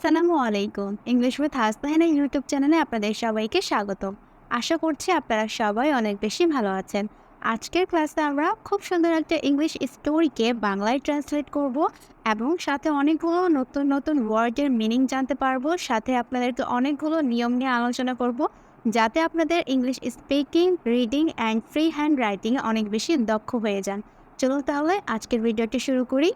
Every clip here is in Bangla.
আসসালামু আলাইকুম। ইংলিশ উইথ হাসনাহিনা ইউটিউব চ্যানেলে আপনাদের সবাইকে স্বাগত আশা করছি আপনারা সবাই অনেক বেশি ভালো আছেন। আজকের ক্লাসে আমরা খুব সুন্দর একটা ইংলিশ স্টোরিকে বাংলায় ট্রান্সলেট করব এবং সাথে অনেকগুলো নতুন নতুন ওয়ার্ডের মিনিং জানতে পারব। সাথে আপনাদেরকে অনেকগুলো নিয়ম নিয়ে আলোচনা করব, যাতে আপনাদের English speaking reading and free hand রাইটিংয়ে অনেক বেশি দক্ষ হয়ে যান। চলুন তাহলে আজকের ভিডিওটি শুরু করি।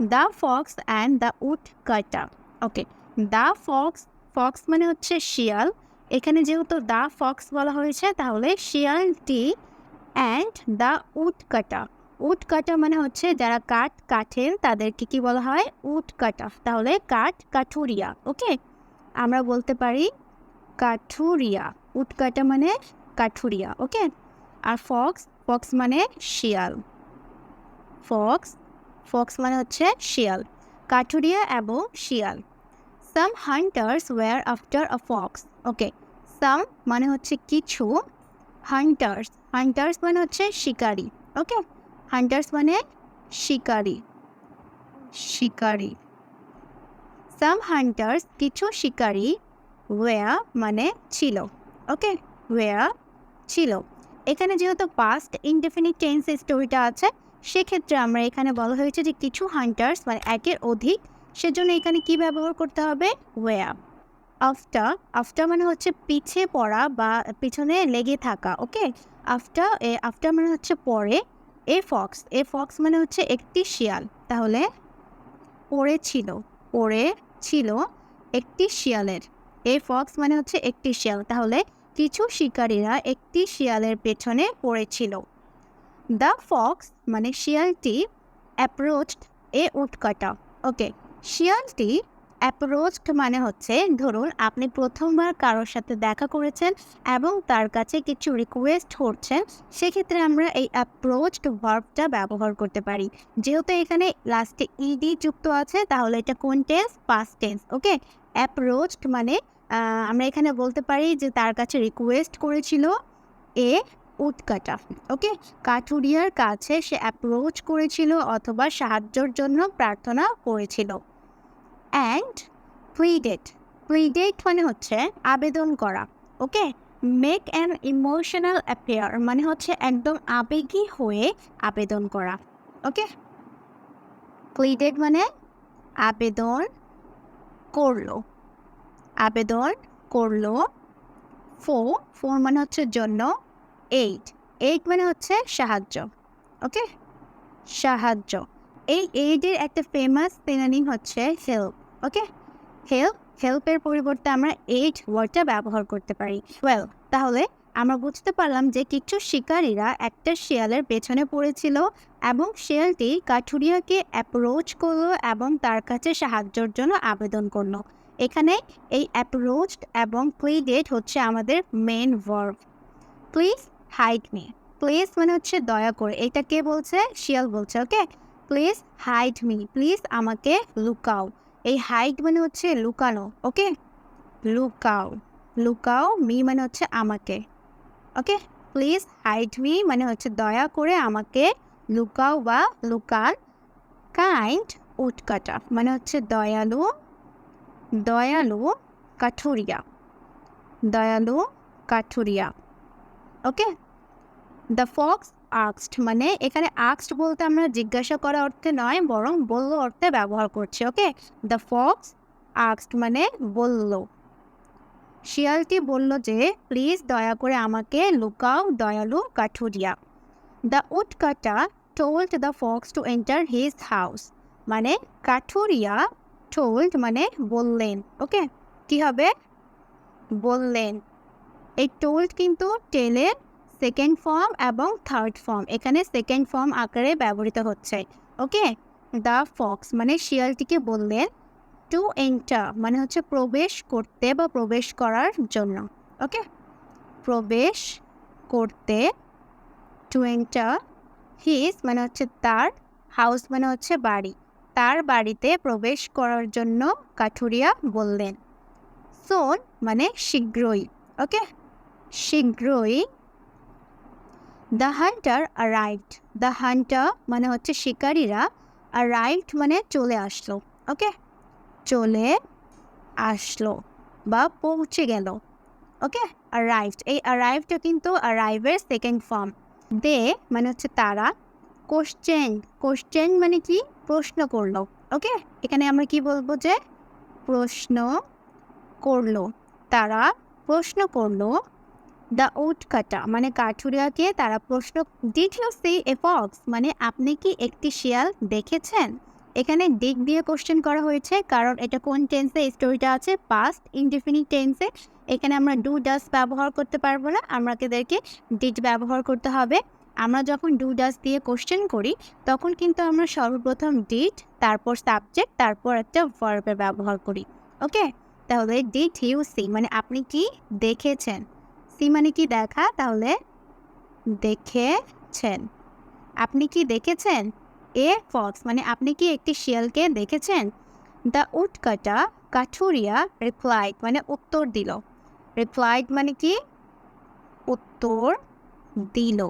The fox and the wood cutter okay the Fox Fox মানে হচ্ছে শিয়াল। এখানে যেহেতু দ্য ফক্স বলা হয়েছে, তাহলে শিয়ালটি and the wood cutter wood cutter মানে হচ্ছে যারা কাঠ কাঠেন তাদেরকে কি বলা হয়? উড কাটা তাহলে কাঠ, কাঠুরিয়া। ওকে? আমরা বলতে পারি কাঠুরিয়া। উড কাটা মানে কাঠুরিয়া। ওকে? আর ফক্স ফক্স মানে শিয়াল। ফক্স ফক্স মানে হচ্ছে শিয়াল, কাঠুরিয়া এবং শিয়াল। Some hunters were after a fox okay some মানে হচ্ছে কিছু হান্টার্স হান্টার্স মানে হচ্ছে শিকারি ওকে হান্টার্স মানে শিকারি শিকারি। সাম হান্টার্স কিছু শিকারি ওয়া মানে ছিল ওকে ওয়া ছিল। এখানে যেহেতু পাস্ট ইনডেফিনিট টেন্স স্টোরিটা আছে সেক্ষেত্রে আমরা এখানে বলা হয়েছে যে কিছু হান্টার্স মানে একের অধিক, সেজন্য এখানে কি ব্যবহার করতে হবে? ওয়া আফটার আফটার মানে হচ্ছে পিছে পড়া বা পিছনে লেগে থাকা ওকে আফটার এ আফটার মানে হচ্ছে পরে। এ ফক্স এ ফক্স মানে হচ্ছে একটি শিয়াল, তাহলে পড়ে ছিল পড়ে ছিল একটি শিয়ালের। এ ফক্স মানে হচ্ছে একটি শিয়াল, তাহলে কিছু শিকারীরা একটি শিয়ালের পেছনে পড়েছিল। দ্য ফক্স মানে শিয়ালটি অ্যাপ্রোচড এ উটকাটা ওকে শিয়ালটি অ্যাপ্রোচড মানে হচ্ছে, ধরুন আপনি প্রথমবার কারোর সাথে দেখা করেছেন এবং তার কাছে কিছু রিকোয়েস্ট করছেন, সেক্ষেত্রে আমরা এই অ্যাপ্রোচড ভার্বটা ব্যবহার করতে পারি। যেহেতু এখানে লাস্টে ইডি যুক্ত আছে, তাহলে এটা কোন tense past tense okay approached মানে আমরা এখানে বলতে পারি যে তার কাছে রিকোয়েস্ট করেছিল এ উটকাটা ওকে কাঠুরিয়ার কাছে সে অ্যাপ্রোচ করেছিল অথবা সাহায্যের জন্য প্রার্থনা করেছিল। অ্যান্ড প্লিডেড প্লিডেড মানে হচ্ছে আবেদন করা okay make an emotional affair মানে হচ্ছে একদম আবেগী হয়ে আবেদন করা ওকে প্লিডেড মানে আবেদন করল আবেদন করল ফো ফোর মানে হচ্ছে জন্য এইট এইট মানে হচ্ছে সাহায্য ওকে সাহায্য। এই এইডের একটা ফেমাস সিনোনিম হচ্ছে হেল্প ওকে হেল্প হেল্পের পরিবর্তে আমরা এইট ওয়ার্ডটা ব্যবহার করতে পারি। ওয়েল তাহলে আমরা বুঝতে পারলাম যে কিছু শিকারীরা একটা শিয়ালের পেছনে পড়েছিল এবং শিয়ালটি কাঠুরিয়াকে অ্যাপ্রোচ করল এবং তার কাছে সাহায্যের জন্য আবেদন করল। এখানে এই অ্যাপ্রোচড এবং প্লিডেড হচ্ছে আমাদের main verb please hide me please মানে হচ্ছে দয়া করে, এটা কে বলছে? শিয়াল বলছে okay please hide me please আমাকে লুকাও। এই হাইড মানে হচ্ছে লুকানো ওকে লুকাও লুকাও মি মানে হচ্ছে আমাকে ওকে প্লিজ হাইড মি মানে হচ্ছে দয়া করে আমাকে লুকাও বা লুকান কাইন্ড উটকাটা মানে হচ্ছে দয়ালু দয়ালু কাঠুরিয়া দয়ালু কাঠুরিয়া। ওকে দ্য ফক্স আক্সড মানে এখানে আক্সড বলতে আমরা জিজ্ঞাসা করা অর্থে নয়, বরং বলল অর্থে ব্যবহার করছি ওকে দ্য ফক্স আক্সড মানে বলল। শিয়ালটি বলল যে প্লিজ দয়া করে আমাকে লুকাও, দয়ালু কাঠুরিয়া। The wood cutter told the fox to enter his house মানে কাঠুরিয়া টোল্ড মানে বললেন ওকে কি হবে? বললেন। এই টোল্ড কিন্তু টেলের সেকেন্ড ফর্ম এবং থার্ড ফর্ম এখানে সেকেন্ড ফর্ম আকারে ব্যবহৃত হচ্ছে। ওকে দ্য ফক্স মানে শিয়ালটিকে বললেন টু এন্টার মানে হচ্ছে প্রবেশ করতে বা প্রবেশ করার জন্য। ওকে প্রবেশ করতে টু এন্টার হিজ মানে হচ্ছে তার হাউস মানে হচ্ছে বাড়ি। তার বাড়িতে প্রবেশ করার জন্য কাঠুরিয়া বললেন। সোন মানে শীঘ্রই। ওকে শীঘ্রই the hunter arrived the hunter মানে হচ্ছে শিকারীরা অ্যারাইভড মানে চলে আসলো ওকে চলে আসলো বা পৌঁছে গেল ওকে অ্যারাইভড এই অ্যারাইভটা কিন্তু অ্যারাইভের সেকেন্ড ফর্ম দে মানে হচ্ছে তারা কোশ্চেন কোশ্চেন মানে কি? প্রশ্ন করল ওকে এখানে আমরা কি বলব যে? প্রশ্ন করল, তারা প্রশ্ন করল দ্য উড কাটা মানে কাঠুরিয়াকে তারা প্রশ্ন did you see a fox মানে আপনি কি একটি শিয়াল দেখেছেন? এখানে দিক দিয়ে কোশ্চেন করা হয়েছে, কারণ এটা কোন টেন্সে স্টোরিটা আছে? পাস্ট ইনডিফিনিট টেন্সে এখানে আমরা ডু ডাস ব্যবহার করতে পারব না, আমাদেরকে ডিড ব্যবহার করতে হবে। আমরা যখন ডু ডাস দিয়ে কোশ্চেন করি, তখন কিন্তু আমরা সর্বপ্রথম ডিড তারপর সাবজেক্ট তারপর একটা ভার্বের ব্যবহার করি। ওকে তাহলে ডিড ইউ সি মানে আপনি কি দেখেছেন? সি মানে কি দেখা তাহলে দেখেছেন। আপনি কি দেখেছেন? এ ফক্স মানে আপনি কি একটি শিয়ালকে দেখেছেন? দ্য উড কাটা কাঠুরিয়া রিপ্লাইড মানে উত্তর দিল। রিপ্লাইড মানে কি? উত্তর দিল।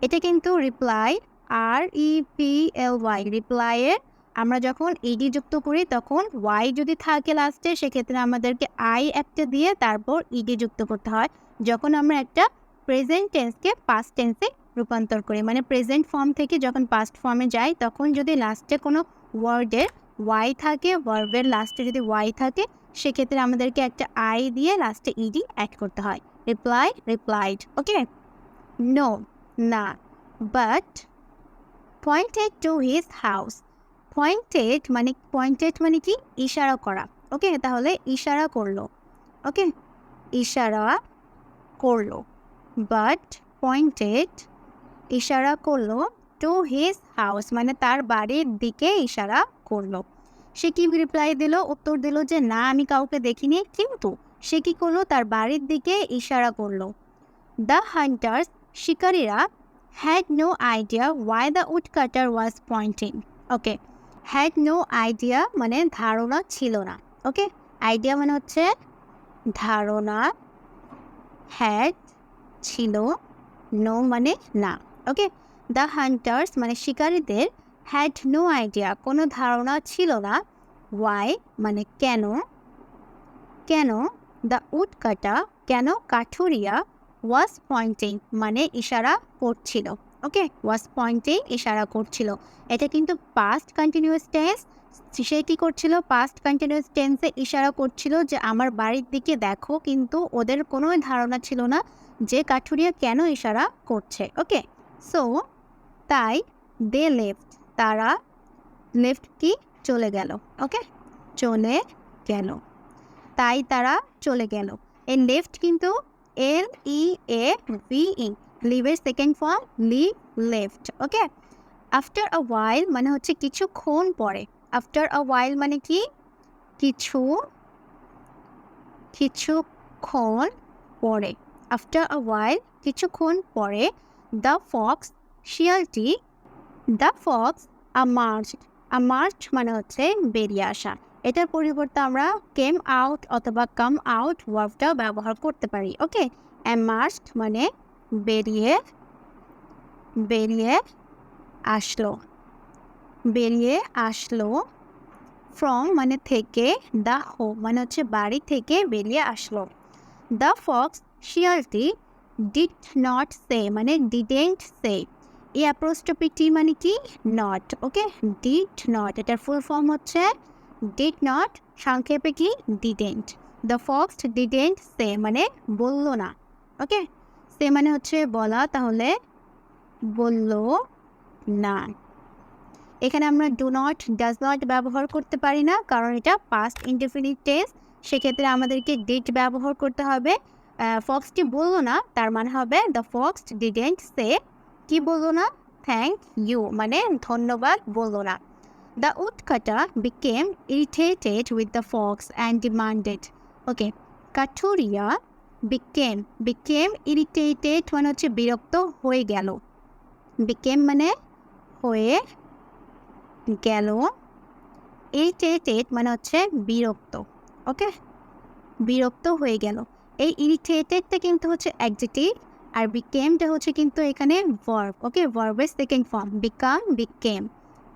এটা কিন্তু reply R E P L Y রিপ্লাইয়ের আমরা যখন ইডি যুক্ত করি, তখন ওয়াই যদি থাকে লাস্টে সেক্ষেত্রে আমাদেরকে আই একটা দিয়ে তারপর ইডি যুক্ত করতে হয়। যখন আমরা একটা প্রেজেন্ট টেন্সকে পাস্ট টেন্সে রূপান্তর করি মানে প্রেজেন্ট ফর্ম থেকে যখন পাস্ট ফর্মে যাই, তখন যদি লাস্টে কোনো ওয়ার্ডের ওয়াই থাকে ভার্বের লাস্টে যদি ওয়াই থাকে, সেক্ষেত্রে আমাদেরকে একটা আই দিয়ে লাস্টে ইডি অ্যাড করতে হয়। রিপ্লাই রিপ্লাইড ওকে নো না but pointed to his house pointed মানে পয়েন্টেড মানে কি? ইশারা করা। ওকে তাহলে ইশারা করল। ওকে ইশারা করল। বাট পয়েন্টেড ইশারা করল টু হিজ হাউস মানে তার বাড়ির দিকে ইশারা করল। সে কি রিপ্লাই দিল? উত্তর দিল যে, না, আমি কাউকে দেখিনি। কিন্তু সে কি করল? তার বাড়ির দিকে ইশারা করল। The hunters শিকারীরা had no idea why the wood cutter was pointing okay had no idea মানে ধারণা ছিল না ওকে আইডিয়া মানে হচ্ছে ধারণা হ্যাড ছিল নো মানে না ওকে দ্য হান্টার্স মানে শিকারীদের হ্যাড নো আইডিয়া কোনো ধারণা ছিল না ওয়াই মানে কেন কেন দ্য উড কাটা কেন কাঠুরিয়া ওয়াজ পয়েন্টিং মানে ইশারা করছিল। ওকে ওয়াজ পয়েন্টে ইশারা করছিল। এটা কিন্তু পাস্ট কন্টিনিউয়াস টেন্স সে কী করছিল? পাস্ট কন্টিনিউয়াস টেন্সে ইশারা করছিল যে, আমার বাড়ির দিকে দেখো, কিন্তু ওদের কোনো ধারণা ছিল না যে কাঠুরিয়া কেন ইশারা করছে। ওকে সো তাই দে লেফট তারা লেফট কি? চলে গেল। ওকে চলে গেল। তাই তারা চলে গেল। এই লেফট কিন্তু L E A V E লিভের second form leave left okay after a while মানে হচ্ছে কিছুক্ষণ পরে। আফটার আ ওয়াইল মানে কি? কিছু, কিছুক্ষণ পরে। আফটার আ ওয়াইল কিছুক্ষণ পরে দ্য ফক্স শিয়ালটি দ্য ফক্স আমার্চড আমার্চ মানে হচ্ছে বেরিয়ে আসা। এটার পরিবর্তে আমরা কেম আউট অথবা কাম আউট ওয়ার্ডটাও ব্যবহার করতে পারি ওকে অ্যামার্সড মানে বেরিয়ে বেরিয়ে আসলো। বেরিয়ে আসলো ফ্রম মানে থেকে দ্য হোম মানে হচ্ছে বাড়ি থেকে বেরিয়ে আসলো। দ্য ফক্স শিয়ালটি ডিড নট সে মানে ডিডেন্ট সে এই অ্যাপ্রোস্টপিটি মানে কি? নট ওকে ডিড নট এটার ফুল ফর্ম হচ্ছে ডিড নট সংক্ষেপে কি? Didn't the fox didn't say মানে বলল না ওকে সে মানে হচ্ছে বলা তাহলে বলল না। এখানে আমরা ডু নট ডাজ নট ব্যবহার করতে পারি না, কারণ এটা পাস্ট ইনডিফিনিট টেন্স সেক্ষেত্রে আমাদেরকে ডিড ব্যবহার করতে হবে। ফক্সটি বলল না, তার মানে হবে দ্য ফক্স ডিডেন্ট সে কি বলল না? থ্যাংক ইউ মানে ধন্যবাদ বলল না। The woodcutter became irritated with the fox and demanded okay কাঠুরিয়া বিকেম বিকেম ইরিটেটেড মানে হচ্ছে বিরক্ত হয়ে গেল। বিকেম মানে হয়ে গেল। ইরিটেটেড মানে হচ্ছে বিরক্ত ওকে বিরক্ত হয়ে গেল। এই ইরিটেটেডটা কিন্তু হচ্ছে অ্যাডজেটিভ আর বিকেমটা হচ্ছে কিন্তু এখানে ভার্ব ওকে ভার্বের second form become became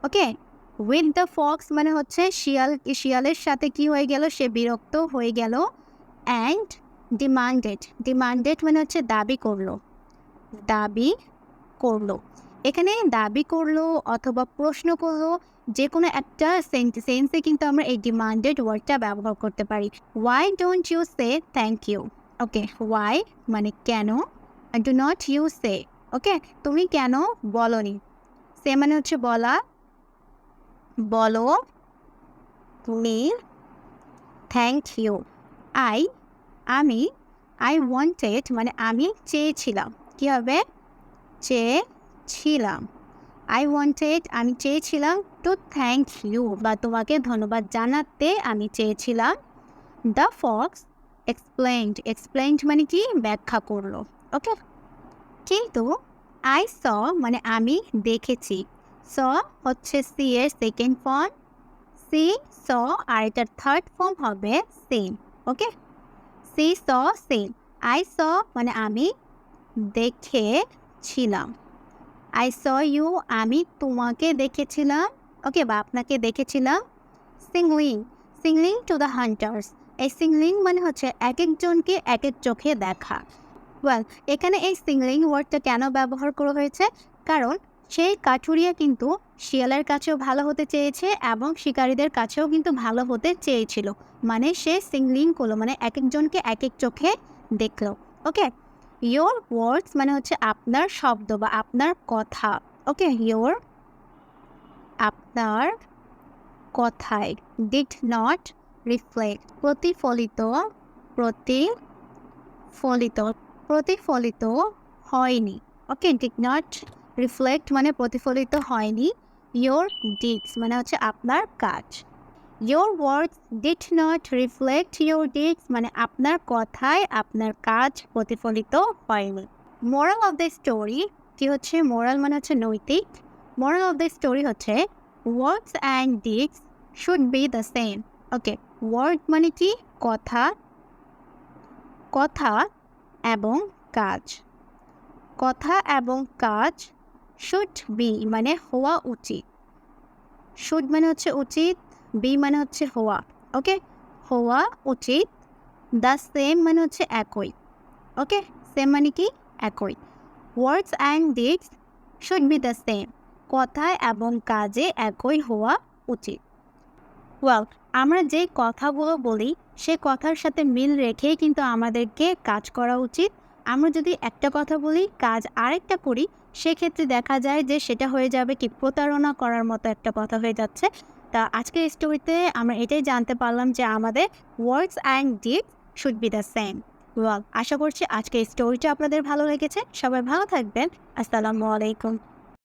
okay with the fox মানে হচ্ছে শিয়াল, শিয়ালের সাথে কি হয়ে গেল? সে বিরক্ত হয়ে গেল। অ্যান্ড ডিমান্ডেড ডিমান্ডেড মানে হচ্ছে দাবি করল। দাবি করল। এখানে দাবি করল অথবা প্রশ্ন করল যে কোনো একটা সেন্সে কিন্তু আমরা এই ডিমান্ডেড ওয়ার্ডটা ব্যবহার করতে পারি। Why don't you say thank you okay why মানে কেন? Do not you say okay তুমি কেন বলনি? সে মানে হচ্ছে বলা, বলো, তুমি থ্যাংক ইউ আই আমি আই ওয়ান্টেড মানে আমি চেয়েছিলাম। কী হবে চেয়েছিলাম। আই ওয়ান্টেড আমি চেয়েছিলাম টু থ্যাংক ইউ বা তোমাকে ধন্যবাদ জানাতে আমি চেয়েছিলাম। দ্য ফক্স এক্সপ্লেন্ড এক্সপ্লেন্ড মানে কি? ব্যাখ্যা করল। ওকে কিন্তু আই স মানে আমি দেখেছি। স হচ্ছে সি এর সেকেন্ড ফর্ম সি স আর এটার থার্ড ফর্ম হবে same okay see saw see. I saw মানে আমি দেখেছিলাম। আই স ইউ, আমি তোমাকে দেখেছিলাম। ওকে, বা আপনাকে দেখেছিলাম। Signalling signalling to the hunters. এই সিংলিং মানে হচ্ছে এক একজনকে এক এক চোখে দেখা। ওয়েল, এখানে এই সিংলিং ওয়ার্ডটা কেন ব্যবহার করা হয়েছে? কারণ সেই কাঠুরিয়া কিন্তু শিয়ালের কাছেও ভালো হতে চেয়েছে এবং শিকারীদের কাছেও কিন্তু ভালো হতে চেয়েছিল। মানে সে সিংলিং করল মানে এক একজনকে এক এক চোখে দেখল। ওকে ইয়োর ওয়ার্ডস মানে হচ্ছে আপনার শব্দ বা আপনার কথা। ওকে ইয়োর আপনার কথায় ডিড নট রিফ্লেক্ট প্রতিফলিত প্রতিফলিত প্রতিফলিত হয়নি। ওকে ডিড নট রিফ্লেক্ট মানে প্রতিফলিত হয়নি। ইয়োর ডিডস মানে হচ্ছে আপনার কাজ। Your words did not reflect your deeds মানে আপনার কথায় আপনার কাজ প্রতিফলিত হয়নি। মোরাল অফ দ্য স্টোরি কি হচ্ছে? মোরাল মানে হচ্ছে নৈতিক। মোরাল অফ দ্য স্টোরি হচ্ছে words and deeds should be the same okay word মানে কি? কথা। কথা এবং কাজ। কথা এবং কাজ শুড বি মানে হওয়া উচিত। শুড মানে হচ্ছে উচিত বি মানে হচ্ছে হওয়া। ওকে হওয়া উচিত দ্য সেম মানে হচ্ছে একই। ওকে সেম মানে কি? একই। Words and deeds should be the same কথায় এবং কাজে একই হওয়া উচিত। ওয়েল আমরা যে কথাগুলো বলি, সে কথার সাথে মিল রেখেই কিন্তু আমাদেরকে কাজ করা উচিত। আমরা যদি একটা কথা বলি, কাজ আরেকটা করি সেক্ষেত্রে দেখা যায় যে সেটা হয়ে যাবে কি প্রতারণা করার মতো একটা কথা হয়ে যাচ্ছে। তা আজকের স্টোরিতে আমরা এটাই জানতে পারলাম যে আমাদের words and deep should be the same well আশা করছি আজকের স্টোরিটা আপনাদের ভালো লেগেছে। সবাই ভালো থাকবেন। আসসালামু আলাইকুম।